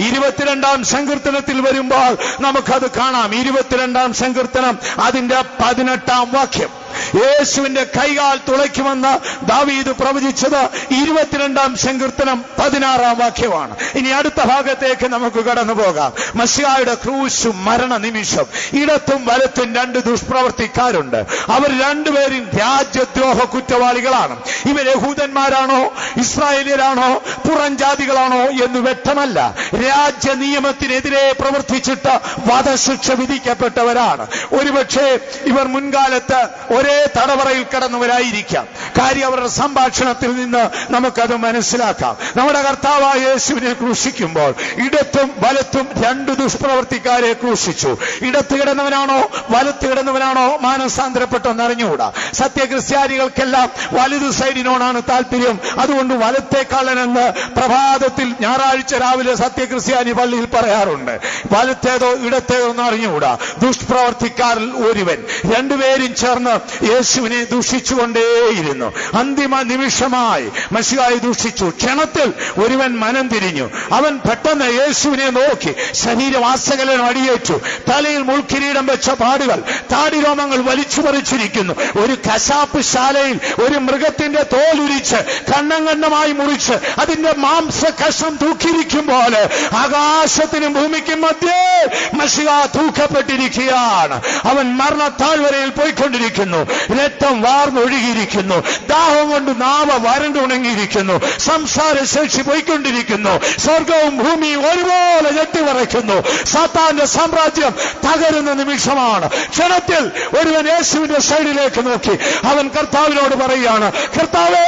ഇരുപത്തിരണ്ടാം സങ്കീർത്തനത്തിൽ വരുമ്പോൾ നമുക്കത് കാണാം. ഇരുപത്തിരണ്ടാം സങ്കീർത്തനം അതിന്റെ പതിനെട്ടാം വാക്യം. യേശുവിന്റെ കൈകാൽ തുളയ്ക്കുമെന്ന് ദാവീദ് പ്രവചിച്ചത് ഇരുപത്തിരണ്ടാം സങ്കീർത്തനം പതിനാറാം വാക്യമാണ്. ഇനി അടുത്ത ഭാഗത്തേക്ക് നമുക്ക് കടന്നു പോകാം. മസിയായുടെ ക്രൂശു മരണ നിമിഷം ഇടത്തും വലത്തും രണ്ട് ദുഷ്പ്രവർത്തിക്കാരുണ്ട്. അവർ രണ്ടുപേരും രാജ്യദ്രോഹ കുറ്റവാളികളാണ് ഇവർ യഹൂദന്മാരാണോ ഇസ്രായേലിയരാണോ പുറം ജാതികളാണോ എന്ന് വ്യക്തമല്ല. രാജ്യ നിയമത്തിനെതിരെ പ്രവർത്തിച്ചിട്ട് വധശിക്ഷ വിധിക്കപ്പെട്ടവരാണ്. ഒരുപക്ഷെ ഇവർ മുൻകാലത്ത് ഒരേ തടവറയിൽ കടന്നവരായിരിക്കാം. കാര്യം അവരുടെ സംഭാഷണത്തിൽ നിന്ന് നമുക്കത് മനസ്സിലാക്കാം. നമ്മുടെ കർത്താവായ യേശുവിനെ ക്രൂശിക്കുമ്പോൾ ഇടത്തും വലത്തും രണ്ട് ദുഷ്പ്രവർത്തിക്കാരെ ക്രൂശിച്ചു. ഇടത്ത് കിടന്നവനാണോ വലത്ത് കിടന്നവനാണോ മാനസാന്തരപ്പെട്ടെന്ന് അറിഞ്ഞുകൂടാ. സത്യക്രിസ്ത്യാനികൾക്കെല്ലാം വലതു സൈഡിനോടാണ് താല്പര്യം. അതുകൊണ്ട് വലത്തേക്കാളനെന്ന് പ്രഭാതത്തിൽ ഞായറാഴ്ച രാവിലെ സത്യക്രിസ്ത്യാനി പള്ളിയിൽ പറയാറുണ്ട്. വലത്തേതോ ഇടത്തേതോ എന്ന് അറിഞ്ഞുകൂടാ. ദുഷ്പ്രവർത്തിക്കാരിൽ ഒരുവൻ. രണ്ടുപേരും ചേർന്ന് യേശുവിനെ ദൂഷിച്ചുകൊണ്ടേയിരുന്നു. അന്തിമ നിമിഷമായി മഷിയായി ദൂഷിച്ചു. ക്ഷണത്തിൽ ഒരുവൻ മനം തിരിഞ്ഞു. അവൻ പെട്ടെന്ന് യേശുവിനെ നോക്കി. ശരീരവാസകലൻ അടിയേറ്റു. തലയിൽ മുൾക്കിരീടം വെച്ച പാടുകൾ താടിരോമങ്ങൾ വലിച്ചു പറിച്ചിരിക്കുന്നു ഒരു കശാപ്പ് ശാലയിൽ ഒരു മൃഗത്തിന്റെ തോലുരിച്ച് കണ്ണങ്കണ്ണമായി മുറിച്ച് അതിന്റെ മാംസ കഷം തൂക്കിയിരിക്കും പോലെ ആകാശത്തിനും ഭൂമിക്കും മധ്യേ മഷിക തൂക്കപ്പെട്ടിരിക്കുകയാണ്. അവൻ മരണത്താഴ്വരയിൽ പോയിക്കൊണ്ടിരിക്കുന്നു. രക്തം വാർന്നൊഴുകിയിരിക്കുന്നു ദാഹം കൊണ്ട് നാവ വരണ്ടുണങ്ങിയിരിക്കുന്നു സംസാര ശേഷി പോയിക്കൊണ്ടിരിക്കുന്നു. സ്വർഗവും ഭൂമിയും ഒരുപോലെ ഞെട്ടിവറയ്ക്കുന്നു സാത്താന്റെ സാമ്രാജ്യം തകരുന്ന നിമിഷമാണ്. ക്ഷണത്തിൽ ഒരുവൻ യേശുവിന്റെ സൈഡിലേക്ക് നോക്കി. അവൻ കർത്താവിനോട് പറയുകയാണ് കർത്താവേ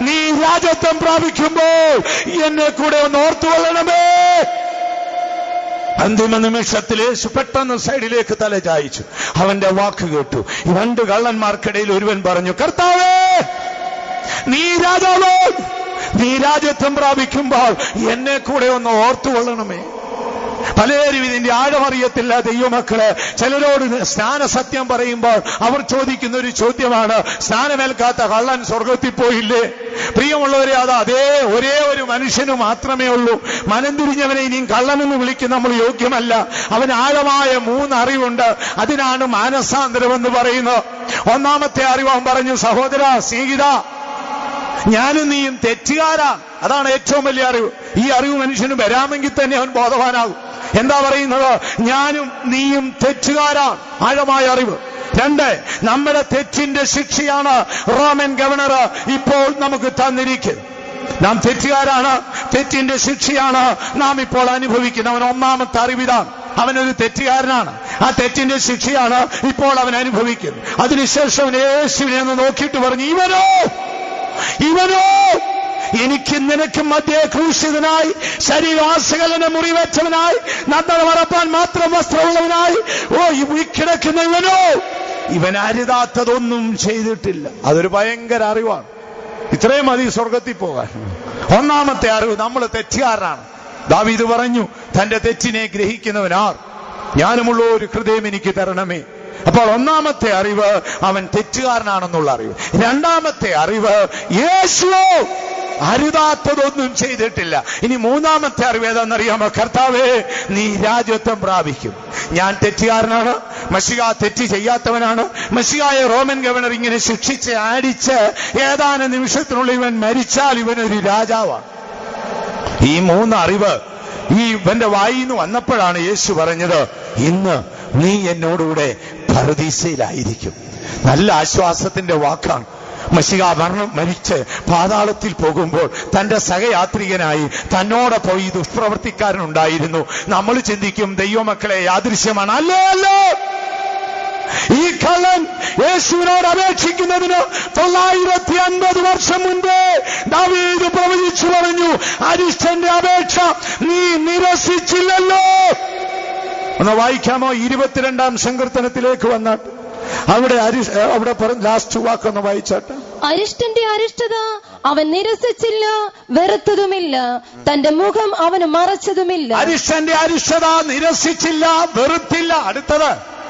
നീ രാജത്വം പ്രാപിക്കുമ്പോൾ എന്നെ കൂടെ ഒന്ന് ഓർത്തുകൊള്ളണമേ. അന്തിമ നിമിഷത്തിൽ യേശു പെട്ടെന്ന് സൈഡിലേക്ക് തല ചായച്ചു. അവന്റെ വാക്ക് കേട്ടു. രണ്ട് കള്ളന്മാർക്കിടയിൽ ഒരുവൻ പറഞ്ഞു കർത്താവേ നീ രാജാവോ. നീ രാജ്യത്വം പ്രാപിക്കുമ്പോൾ എന്നെ കൂടെ ഒന്ന് ഓർത്തുകൊള്ളണമേ. പലരും ഇതിന്റെ ആഴമറിയത്തില്ല ദൈവമക്കൾ. ചിലരോട് സ്നാന സത്യം പറയുമ്പോൾ അവർ ചോദിക്കുന്ന ഒരു ചോദ്യമാണ് സ്നാനമേൽക്കാത്ത കള്ളൻ സ്വർഗത്തിൽ പോയില്ലേ? പ്രിയമുള്ളവരെ അത് അതേ ഒരേ ഒരു മനുഷ്യന് മാത്രമേ ഉള്ളൂ. മനം തിരിഞ്ഞവനെ ഇനിയും കള്ളനെന്ന് വിളിക്കുന്ന നമ്മൾ യോഗ്യമല്ല. അവൻ ആഴമായ മൂന്ന് അറിവുണ്ട്. അതിനാണ് മാനസാന്തരം എന്ന് പറയുന്നത് ഒന്നാമത്തെ അറിവ് അവൻ പറഞ്ഞു സഹോദര സ്നേഹിത ഞാനും നീയും തെറ്റുകാരാ. അതാണ് ഏറ്റവും വലിയ അറിവ്. ഈ അറിവ് മനുഷ്യന് വരാമെങ്കിൽ തന്നെ അവൻ ബോധവാനാകും. എന്താ പറയുന്നത്? ഞാനും നീയും തെറ്റുകാരാണ് ആഴമായ അറിവ്. രണ്ട് നമ്മുടെ തെറ്റിന്റെ ശിക്ഷയാണ് റോമൻ ഗവർണർ ഇപ്പോൾ നമുക്ക് തന്നിരിക്കുന്നത്. നാം തെറ്റുകാരാണ്. തെറ്റിന്റെ ശിക്ഷയാണ് നാം ഇപ്പോൾ അനുഭവിക്കുന്നത്. അവൻ ഒന്നാമത്തെ അറിവിതാണ്. അവനൊരു തെറ്റുകാരനാണ്. ആ തെറ്റിന്റെ ശിക്ഷയാണ് ഇപ്പോൾ അവൻ അനുഭവിക്കുന്നത്. അതിനുശേഷം അവൻ യേശുവിനെ ഒന്ന് നോക്കിയിട്ട് പറഞ്ഞു ഇവനോ? ഇവനോ? എനിക്ക് നിനക്ക് മധ്യേ ക്രൂശിതനായി ശരീരാശകലനെ മുറിവേറ്റവനായി നന്ദന മറപ്പാൻ മാത്രം വസ്ത്രമുള്ളവനായി. ഓ ഈ കിടക്കുന്ന ഇവനോ? ഇവൻ അരുതാത്തതൊന്നും ചെയ്തിട്ടില്ല. അതൊരു ഭയങ്കര അറിവാണ്. ഇത്രയും മതി സ്വർഗത്തിൽ പോകാൻ. ഒന്നാമത്തെ അറിവ് നമ്മൾ തെറ്റുകാരനാണ്. ദാവീദ് പറഞ്ഞു തന്റെ തെറ്റിനെ ഗ്രഹിക്കുന്നവനാർ ജ്ഞാനമുള്ള ഒരു ഹൃദയം എനിക്ക് തരണമേ. അപ്പോൾ ഒന്നാമത്തെ അറിവ് അവൻ തെറ്റുകാരനാണെന്നുള്ള അറിവ്. രണ്ടാമത്തെ അറിവ് യേശുവോ അരുതാത്തതൊന്നും ചെയ്തിട്ടില്ല. ഇനി മൂന്നാമത്തെ അറിവ് ഏതാണെന്നറിയാമോ? കർത്താവേ നീ രാജ്യത്വം പ്രാപിക്കും. ഞാൻ തെറ്റുകാരനാണ്. മഷിക തെറ്റ് ചെയ്യാത്തവനാണ്. മഷികായ റോമൻ ഗവർണർ ഇങ്ങനെ ശിക്ഷിച്ച് ആടിച്ച് ഏതാനും നിമിഷത്തിനുള്ളിൽ ഇവൻ മരിച്ചാൽ ഇവനൊരു രാജാവാണ്. ഈ മൂന്ന് അറിവ് ഈ ഇവന്റെ വായിൽ നിന്ന് വന്നപ്പോഴാണ് യേശു പറഞ്ഞത് ഇന്ന് നീ എന്നോടുകൂടെ പരദീശയിലായിരിക്കും. നല്ല ആശ്വാസത്തിന്റെ വാക്കാണ്. മഷിക മരണം മരിച്ച് പാതാളത്തിൽ പോകുമ്പോൾ തന്റെ സഹയാത്രികനായി തന്നോടൊപ്പം ഈ ദുഷ്പ്രവർത്തിക്കാരനുണ്ടായിരുന്നു. നമ്മൾ ചിന്തിക്കും ദൈവമക്കളെ യാദൃശ്യമാണ്. അല്ലേ അല്ലേ? ഈ കള്ളൻ യേശുവിനോട് അപേക്ഷിക്കുന്നതിന് തൊള്ളായിരത്തി അൻപത് വർഷം മുൻപേ ദാവീദ് പ്രവചിച്ചു പറഞ്ഞു അരിഷ്ടന്റെ അപേക്ഷ നീ നിരസിച്ചില്ലല്ലോ. ഒന്ന് വായിക്കാമോ? ഇരുപത്തിരണ്ടാം സങ്കീർത്തനത്തിലേക്ക് വന്നാട്ട് അവിടെ അരി അവിടെ ലാസ്റ്റ് വാക്കൊന്ന് വായിച്ചാട്ട്. അരിഷ്ടന്റെ അരിഷ്ടത അവൻ നിരസിച്ചില്ല വെറുത്തതുമില്ല. തന്റെ മുഖം അവന് മറച്ചതുമില്ല. അരിഷ്ടന്റെ അരിഷ്ടത നിരസിച്ചില്ല വെറുത്തില്ല. അടുത്തത്.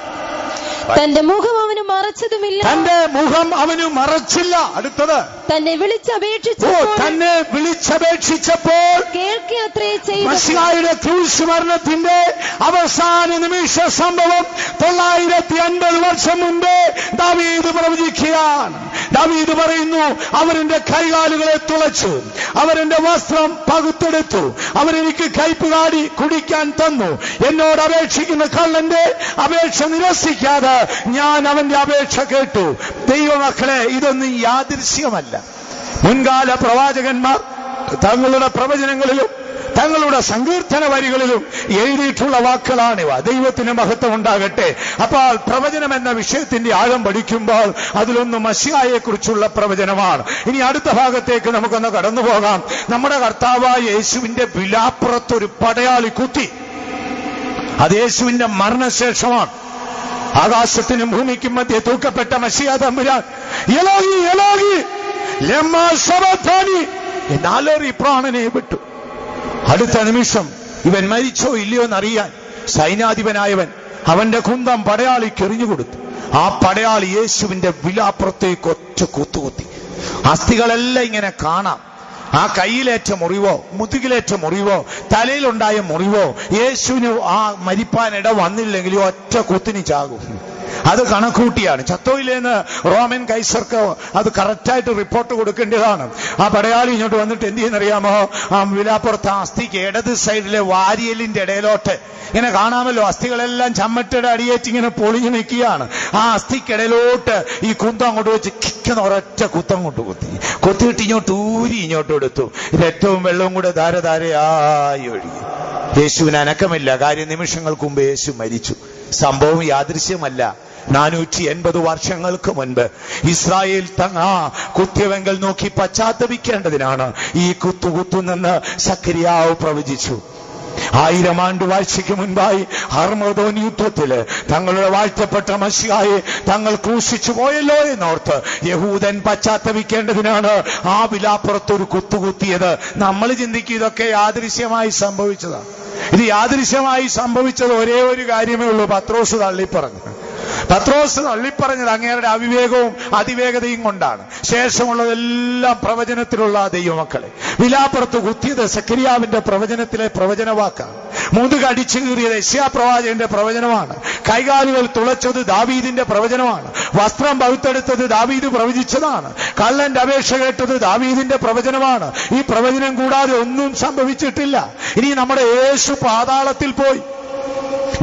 തന്റെ മുഖം അവന് മറച്ചതുമില്ല. തന്റെ മുഖം അവന് മറച്ചില്ല. അടുത്തത്. തന്നെ വിളിച്ചപേക്ഷിച്ചപ്പോൾ തന്നെ വിളിച്ചപേക്ഷിച്ചപ്പോൾ കേൾക്കത്രേ ചെയ്തു. മസിഹായുടെ ക്രൂശ് മരണത്തിന്റെ അവസാന നിമിഷ സംഭവം തൊള്ളായിരത്തി അൻപത് വർഷം മുമ്പേ ദാവീദ് പ്രവചിക്കുകയാണ്. ദാവീദ് പറയുന്നു അവരെന്റെ കൈകാലുകളെ തുളച്ചു അവരെന്റെ വസ്ത്രം പകുത്തെടുത്തു അവരെനിക്ക് കയ്പുകാടി കുടിക്കാൻ തന്നു. എന്നോട് അപേക്ഷിക്കുന്ന കള്ളന്റെ അപേക്ഷ നിരസിക്കാതെ ഞാൻ അവന്റെ അപേക്ഷ കേട്ടു. ദൈവമക്കളെ ഇതൊന്നും യാദൃശ്യമല്ല. മുൻകാല പ്രവാചകന്മാർ തങ്ങളുടെ പ്രവചനങ്ങളിലും തങ്ങളുടെ സങ്കീർത്തന വരികളിലും എഴുതിയിട്ടുള്ള വാക്കുകളാണിവ. ദൈവത്തിന് മഹത്വം ഉണ്ടാകട്ടെ അപ്പോൾ പ്രവചനം എന്ന വിഷയത്തിന്റെ ആഴം പഠിക്കുമ്പോൾ അതിലൊന്ന് മഷിയായെക്കുറിച്ചുള്ള പ്രവചനമാണ്. ഇനി അടുത്ത ഭാഗത്തേക്ക് നമുക്കൊന്ന് കടന്നു പോകാം. നമ്മുടെ കർത്താവായ യേശുവിന്റെ വിലാപ്പുറത്തൊരു പടയാളി കുത്തി. അത് യേശുവിന്റെ മരണശേഷമാണ്. ആകാശത്തിനും ഭൂമിക്കും മധ്യ തൂക്കപ്പെട്ട മഷിയ തമ്പുരാൻ. പ്രാണനെ വിട്ടു. അടുത്ത നിമിഷം ഇവൻ മരിച്ചോ ഇല്ലയോ എന്നറിയാൻ സൈന്യാധിപനായവൻ അവന്റെ കുന്തം പടയാളിക്ക് എറിഞ്ഞു കൊടുത്തു. ആ പടയാളി യേശുവിന്റെ വിലാപ്പുറത്തേക്ക് ഒറ്റ കുത്തുകുത്തി. അസ്ഥികളെല്ലാം ഇങ്ങനെ കാണാം. ആ കയ്യിലേറ്റ മുറിവോ മുതുകിലേറ്റ മുറിവോ തലയിലുണ്ടായ മുറിവോ യേശുവിന് ആ മരിപ്പാനിട വന്നില്ലെങ്കിൽ ഒറ്റ കുത്തിന് ചാകും. അത് കണക്കൂട്ടിയാണ്. ചത്തോയിലേന്ന് റോമൻ കൈസർക്ക് അത് കറക്റ്റായിട്ട് റിപ്പോർട്ട് കൊടുക്കേണ്ടതാണ് ആ പടയാളി ഇങ്ങോട്ട് വന്നിട്ട് എന്ത് ചെയ്യുന്നറിയാമോ? ആ വിലാപ്പുറത്ത് അസ്ഥിക്ക് ഇടത് സൈഡിലെ വാരിയലിന്റെ ഇടയിലോട്ട്. ഇങ്ങനെ കാണാമല്ലോ അസ്ഥികളെല്ലാം ചമ്മട്ടയുടെ അടിയേറ്റ് ഇങ്ങനെ പൊളിഞ്ഞു നിൽക്കുകയാണ്. ആ അസ്ഥിക്കിടയിലോട്ട് ഈ കുന്തം അങ്ങോട്ട് വെച്ച് കിക്കുന്ന ഒരൊറ്റ കുത്തം കൊണ്ട് കുത്തി. കൊത്തിയിട്ട് ഇങ്ങോട്ട് ഊരി ഇങ്ങോട്ട് എടുത്തു. രക്തവും വെള്ളവും കൂടെ ധാരധാരയായി ഒഴുകി. യേശുവിന് അനക്കമില്ല. കാര്യം നിമിഷങ്ങൾക്ക് മുമ്പ് യേശു മരിച്ചു. സംഭവം യാദൃശ്യമല്ല. നാനൂറ്റി എൺപത് വർഷങ്ങൾക്ക് മുൻപ് ഇസ്രായേൽ തങ്ങ കുത്തിയവെങ്കൽ നോക്കി പശ്ചാത്തപിക്കേണ്ടതിനാണ് ഈ കുത്തു കുത്തുകുത്തുന്നെന്ന് സക്രിയാവ് പ്രവചിച്ചു. ആയിരം ആണ്ട് വാഴ്ചയ്ക്ക് മുൻപായി ഹർമദോൻ യുദ്ധത്തിൽ തങ്ങളുടെ വാഴ്ത്തപ്പെട്ട മഷിയായി തങ്ങൾ ക്രൂശിച്ചു പോയല്ലോ എന്നോർത്ത് യഹൂദൻ പശ്ചാത്തപിക്കേണ്ടതിനാണ് ആ വിലാപ്പുറത്തൊരു കുത്തുകുത്തിയത് നമ്മൾ ചിന്തിക്കും ഇതൊക്കെ യാദൃശ്യമായി സംഭവിച്ചതാണ് ഇത് യാദൃശ്യമായി സംഭവിച്ചത് ഒരേ ഒരു കാര്യമേ ഉള്ളൂ. പത്രോസ് തള്ളിപ്പറഞ്ഞു. പത്രോസ് തള്ളിപ്പറഞ്ഞത് അങ്ങേരുടെ അവിവേകവും അതിവേഗതയും കൊണ്ടാണ്. ശേഷമുള്ളതെല്ലാം പ്രവചനത്തിലുള്ള ദൈവമക്കളെ. വിലാപ്പുറത്ത് കുത്തിയത് സക്രിയാവിന്റെ പ്രവചനത്തിലെ പ്രവചനവാക്കാണ്. മുതുകടിച്ചു കീറിയത് യശ്യാപ്രവാചകന്റെ പ്രവചനമാണ്. കൈകാലുകൾ തുളച്ചത് ദാവീദിന്റെ പ്രവചനമാണ്. വസ്ത്രം പവിത്തെടുത്തത് ദാവീദ് പ്രവചിച്ചതാണ്. കള്ളന്റെ അപേക്ഷ കേട്ടത് ദാവീദിന്റെ പ്രവചനമാണ്. ഈ പ്രവചനം കൂടാതെ ഒന്നും സംഭവിച്ചിട്ടില്ല. ഇനി നമ്മുടെ യേശു പാതാളത്തിൽ പോയി.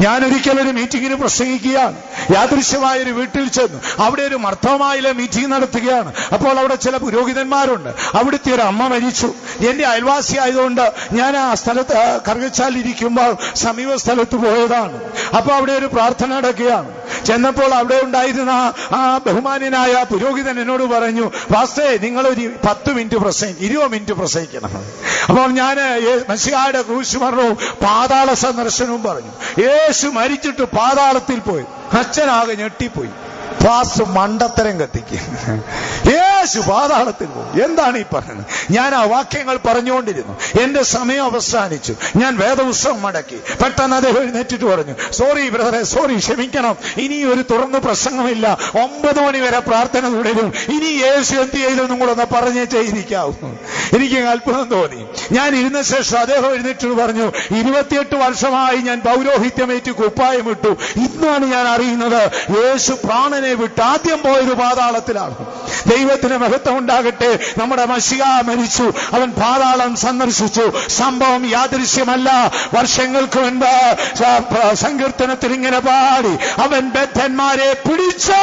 ഞാൻ ഒരിക്കലൊരു മീറ്റിംഗിന് പ്രസംഗിക്കുകയാണ്. യാദൃശ്യമായ ഒരു വീട്ടിൽ ചെന്നു. അവിടെ ഒരു മർത്തവമായിലെ മീറ്റിംഗ് നടത്തുകയാണ്. അപ്പോൾ അവിടെ ചില പുരോഹിതന്മാരുണ്ട്. അവിടുത്തെ ഒരു അമ്മ മരിച്ചു. എന്റെ അയൽവാസി ആയതുകൊണ്ട് ഞാൻ ആ സ്ഥലത്ത് കറുകച്ചാലിരിക്കുമ്പോൾ സമീപ സ്ഥലത്ത് പോയതാണ്. അപ്പോൾ അവിടെ ഒരു പ്രാർത്ഥന നടക്കുകയാണ്. ചെന്നപ്പോൾ അവിടെ ഉണ്ടായിരുന്ന ആ- ബഹുമാനായ പുരോഹിതൻ എന്നോട് പറഞ്ഞു വാസ്തേ നിങ്ങൾ ഒരു പത്ത് മിനിറ്റ് പ്രസംഗിക്കും ഇരുപത് മിനിറ്റ് പ്രസംഗിക്കണം. അപ്പോൾ ഞാൻ മസിഹായുടെ ക്രൂശ് മരണവും പാതാള സന്ദർശനവും പറഞ്ഞു. യേശു മരിച്ചിട്ട് പാതാളത്തിൽ പോയി. അച്ഛനാകെ ഞെട്ടിപ്പോയി. പാസ് മണ്ടത്തരം കത്തിക്കുക *laughs* യേശു പാതാളത്തിൽ പോകും. എന്താണ് ഈ പറയുന്നത്? ഞാൻ ആ വാക്യങ്ങൾ പറഞ്ഞുകൊണ്ടിരുന്നു. എന്റെ സമയം അവസാനിച്ചു. ഞാൻ വേദപുസ്തകം മടക്കി. പെട്ടെന്ന് അദ്ദേഹം എഴുന്നേറ്റിട്ട് പറഞ്ഞു സോറി ബ്രദറെ സോറി ക്ഷമിക്കണം. ഇനി ഒരു തുറന്നു പ്രസംഗമില്ല. ഒമ്പത് മണി വരെ പ്രാർത്ഥന തുടരും. ഇനി യേശു എന്ത് ചെയ്തെന്നും കൂടെ ഒന്ന് പറഞ്ഞേ ചെയ്തിരിക്കാവുന്നു എനിക്ക് അത്ഭുതം തോന്നി. ഞാൻ ഇരുന്ന ശേഷം അദ്ദേഹം എഴുന്നേറ്റ് പറഞ്ഞു ഇരുപത്തിയെട്ട് വർഷമായി ഞാൻ പൗരോഹിത്യമേറ്റ് കുപ്പായം വിട്ടു ഇന്നാണ് ഞാൻ അറിയുന്നത് യേശു പ്രാണനെ വിട്ട് ആദ്യം പോയത് പാതാളത്തിലാണ്. ദൈവത്തിന് മഹത്വം ഉണ്ടാകട്ടെ നമ്മുടെ മഷിക മരിച്ചു. അവൻ പാതാളം സന്ദർശിച്ചു. സംഭവം യാദൃശ്യമല്ല. വർഷങ്ങൾക്ക് മുൻപ് സങ്കീർത്തനത്തിൽ ഇങ്ങനെ പാടി. അവൻ ബദ്ധന്മാരെ പിടിച്ച്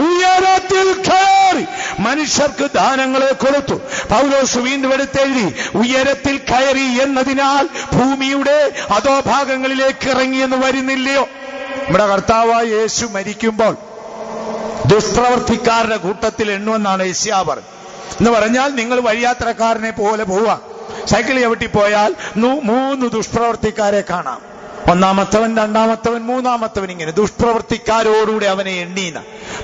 ഉയരത്തിൽ കയറി മനുഷ്യർക്ക് ദാനങ്ങളെ കൊടുത്തു. പൗലോസ് വീണ്ടും എടുത്തെഴുതി ഉയരത്തിൽ കയറി എന്നതിനാൽ ഭൂമിയുടെ അതോ ഭാഗങ്ങളിലേക്ക് ഇറങ്ങിയെന്ന് വരുന്നില്ലയോ? നമ്മുടെ കർത്താവായ യേശു മരിക്കുമ്പോൾ ദുഷ്പ്രവർത്തിക്കാരുടെ കൂട്ടത്തിൽ എണ്ണുമെന്നാണ് ഏഷ്യാ പറഞ്ഞത്. എന്ന് പറഞ്ഞാൽ നിങ്ങൾ വഴിയാത്രക്കാരനെ പോലെ പോവുക. സൈക്കിൾ ചവിട്ടി പോയാൽ മൂന്ന് ദുഷ്പ്രവർത്തിക്കാരെ കാണാം. ഒന്നാമത്തവൻ രണ്ടാമത്തവൻ മൂന്നാമത്തവൻ ഇങ്ങനെ ദുഷ്പ്രവൃത്തിക്കാരോടുകൂടെ അവനെ എണ്ണീന.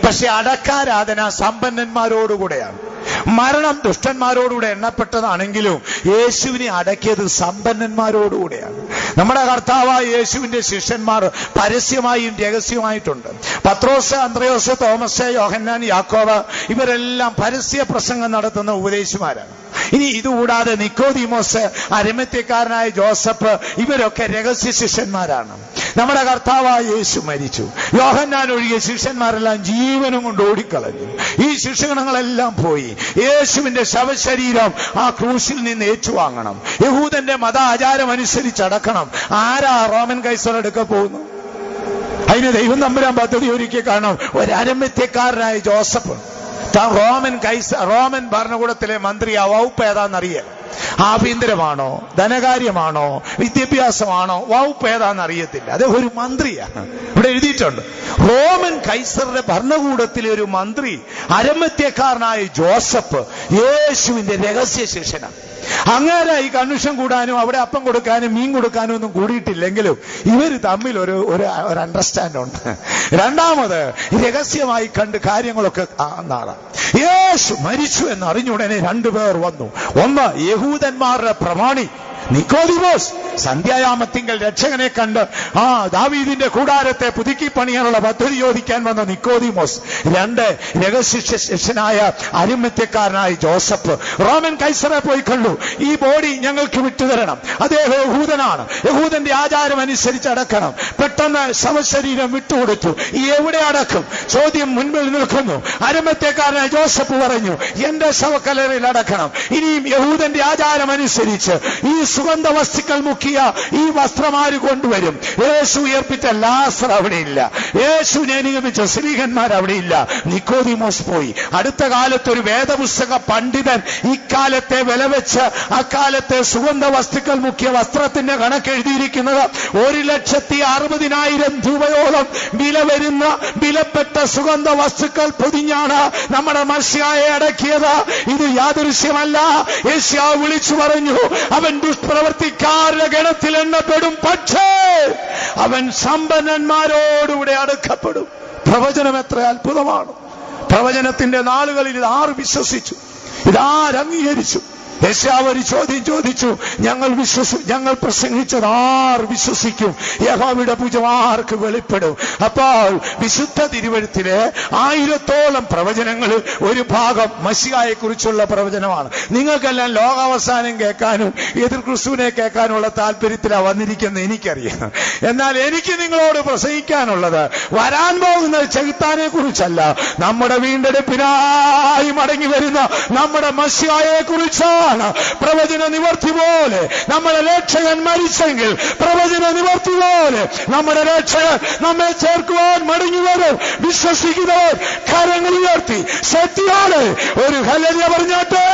പക്ഷെ അടക്കാരാധന സമ്പന്നന്മാരോടുകൂടെയാണ്. മരണം ദുഷ്ടന്മാരോടുകൂടെ എണ്ണപ്പെട്ടതാണെങ്കിലും യേശുവിനെ അടക്കിയത് സമ്പന്നന്മാരോടുകൂടെയാണ്. നമ്മുടെ കർത്താവായ യേശുവിന്റെ ശിഷ്യന്മാർ പരസ്യമായും രഹസ്യമായിട്ടുണ്ട്. പത്രോസ് അന്ത്രയോസ് തോമസ് യോഹന്നാൻ യാക്കോവ ഇവരെല്ലാം പരസ്യ പ്രസംഗം നടത്തുന്ന ഉപദേശിമാരാണ്. ഇനി ഇതുകൂടാതെ നിക്കോദിമോസ് അരമത്യക്കാരനായ ജോസഫ് ഇവരൊക്കെ രഹസ്യ ശിഷ്യന്മാരാണ്. നമ്മുടെ കർത്താവായ യേശു മരിച്ചു. യോഹന്നാൻ ഒഴികെ ശിഷ്യന്മാരെല്ലാം ജീവനും കൊണ്ട് ഓടിക്കളഞ്ഞു. ഈ ശിക്ഷണങ്ങളെല്ലാം പോയി. യേശുവിന്റെ ശവശരീരം ആ ക്രൂശിൽ നിന്ന് ഏറ്റുവാങ്ങണം. യഹൂദന്റെ മത ആചാരം അനുസരിച്ച് അടക്കണം. ആരാ റോമൻ കൈസർ എടുക്ക പോകുന്നു? അതിന് ദൈവം തമ്പുരാൻ പദ്ധതി ഒരുക്കി കാണാം ഒരു അരമ്യത്യക്കാരനായ ജോസഫ്. താൻ റോമൻ കൈസ റോമൻ ഭരണകൂടത്തിലെ മന്ത്രി ആ വകുപ്പ് ഏതാണെന്നറിയാം ആഭ്യന്തരമാണോ? ധനകാര്യമാണോ? വിദ്യാഭ്യാസമാണോ? വകുപ്പ് ഏതാണെന്ന് അറിയത്തില്ല അദ്ദേഹം ഒരു മന്ത്രിയാണ് ഇവിടെ എഴുതിയിട്ടുണ്ട്. റോമൻ കൈസറുടെ ഭരണകൂടത്തിലെ ഒരു മന്ത്രി അരമത്യക്കാരനായ ജോസഫ് യേശുവിന്റെ രഹസ്യ ശിഷ്യനാണ് അങ്ങനെ ഈ കൺവെൻഷൻ കൂടാനും അവിടെ അപ്പം കൊടുക്കാനും മീൻ കൊടുക്കാനും ഒന്നും കൂടിയിട്ടില്ലെങ്കിലും ഇവർ തമ്മിൽ ഒരു ഒരു അണ്ടർസ്റ്റാൻഡ് ഉണ്ട്. രണ്ടാമത് രഹസ്യമായി കണ്ട് കാര്യങ്ങളൊക്കെ എന്നാണ് യേശു മരിച്ചു എന്ന് അറിഞ്ഞുടനെ രണ്ടുപേർ വന്നു. ഒന്ന് യഹൂദന്മാരുടെ പ്രമാണി നിക്കോദിമോസ് സന്ധ്യായാമത്തിങ്കൽ രക്ഷകനെ കണ്ട് ആ ദാവീദിന്റെ കൂടാരത്തെ പുതുക്കി പണിയാനുള്ള പദ്ധതി ചോദിക്കാൻ വന്ന നിക്കോദിമോസ് രണ്ട് രഹസ്യ ശിഷ്യനായ അരിമത്യക്കാരനായ ജോസഫ് റോമൻ കൈസറെ പോയി കണ്ടു. ഈ ബോഡി ഞങ്ങൾക്ക് വിട്ടുതരണം. അദ്ദേഹം യഹൂദനാണ്. യഹൂദന്റെ ആചാരം അനുസരിച്ച് അടക്കണം. പെട്ടെന്ന് ശവശരീരം വിട്ടുകൊടുത്തു. ഈ എവിടെ അടക്കും? ചോദ്യം മുൻപിൽ നിൽക്കുന്നു. അരിമത്യക്കാരനായ ജോസഫ് പറഞ്ഞു എന്റെ ശവക്കലറിൽ അടക്കണം. ഇനിയും യഹൂദന്റെ ആചാരം അനുസരിച്ച് ഈ സുഗന്ധ വസ്തുക്കൾ മുക്കിയ ഈ വസ്ത്രമാര് കൊണ്ടുവരും. യേശു ഉയർപ്പിച്ച ലാസർ അവിടെയില്ല. യേശുവിനെ നിയമിച്ച സ്ത്രീകന്മാർ അവിടെയില്ല. നിക്കോദിമോസ് പോയി. അടുത്ത കാലത്ത് ഒരു വേദപുസ്തക പണ്ഡിതൻ ഇക്കാലത്തെ വില വെച്ച് അക്കാലത്തെ സുഗന്ധ വസ്തുക്കൾ മുക്കിയ വസ്ത്രത്തിന്റെ കണക്ക് എഴുതിയിരിക്കുന്നത് ഒരു ലക്ഷത്തി അറുപതിനായിരം രൂപയോളം വില വരുന്ന വിലപ്പെട്ട സുഗന്ധ വസ്തുക്കൾ പൊതിഞ്ഞാണ് നമ്മുടെ മത്സ്യായെ അടക്കിയത്. ഇത് യാദൃശ്യമല്ല. ഏഷ്യ വിളിച്ചു പറഞ്ഞു അവൻ ദുഷ്പ്രവർത്തിക്കാരുടെ ഗണത്തിൽ എണ്ണപ്പെടും. പക്ഷേ അവൻ സമ്പന്നന്മാരോടുകൂടെ അടുക്കപ്പെടും. പ്രവചനം എത്ര അത്ഭുതമാണ്. പ്രവചനത്തിന്റെ നാളുകളിൽ ഇത് ആർ വിശ്വസിച്ചു. ഇതാര് അംഗീകരിച്ചു യശാവ് ഒരു ചോദ്യം ചോദിച്ചു ഞങ്ങൾ വിശ്വസി ഞങ്ങൾ പ്രസംഗിച്ചത് ആർ വിശ്വസിക്കും. യഹോവയുടെ പൂജ ആർക്ക് വെളിപ്പെടും? അപ്പോൾ വിശുദ്ധ തിരുവഴുത്തിലെ ആയിരത്തോളം പ്രവചനങ്ങൾ ഒരു ഭാഗം മസിയായെ കുറിച്ചുള്ള പ്രവചനമാണ്. നിങ്ങൾക്കെല്ലാം ലോകാവസാനം കേൾക്കാനും എതിർ ക്രിസ്തുവിനെ കേൾക്കാനുള്ള താല്പര്യത്തിലാണ് വന്നിരിക്കുന്നത് എനിക്കറിയാം. എന്നാൽ എനിക്ക് നിങ്ങളോട് പ്രസംഗിക്കാനുള്ളത് വരാൻ പോകുന്ന ചെകുത്താനെ കുറിച്ചല്ല നമ്മുടെ വീണ്ടെടുപ്പിനായി മടങ്ങി വരുന്ന നമ്മുടെ മസിയായെ കുറിച്ചാണ് പ്രവചന നിവർത്തി പോലെ നമ്മുടെ രക്ഷകൻ മരിച്ചെങ്കിൽ പ്രവചന നിവർത്തി പോലെ നമ്മുടെ രക്ഷകൻ നമ്മെ ചേർക്കുവാൻ മടങ്ങി വരും. വിശ്വസിക്കുന്നവർ കരങ്ങൾ ഉയർത്തി ശക്തിയാണ് ഒരു ഹലരിയ പറഞ്ഞാട്ടെ.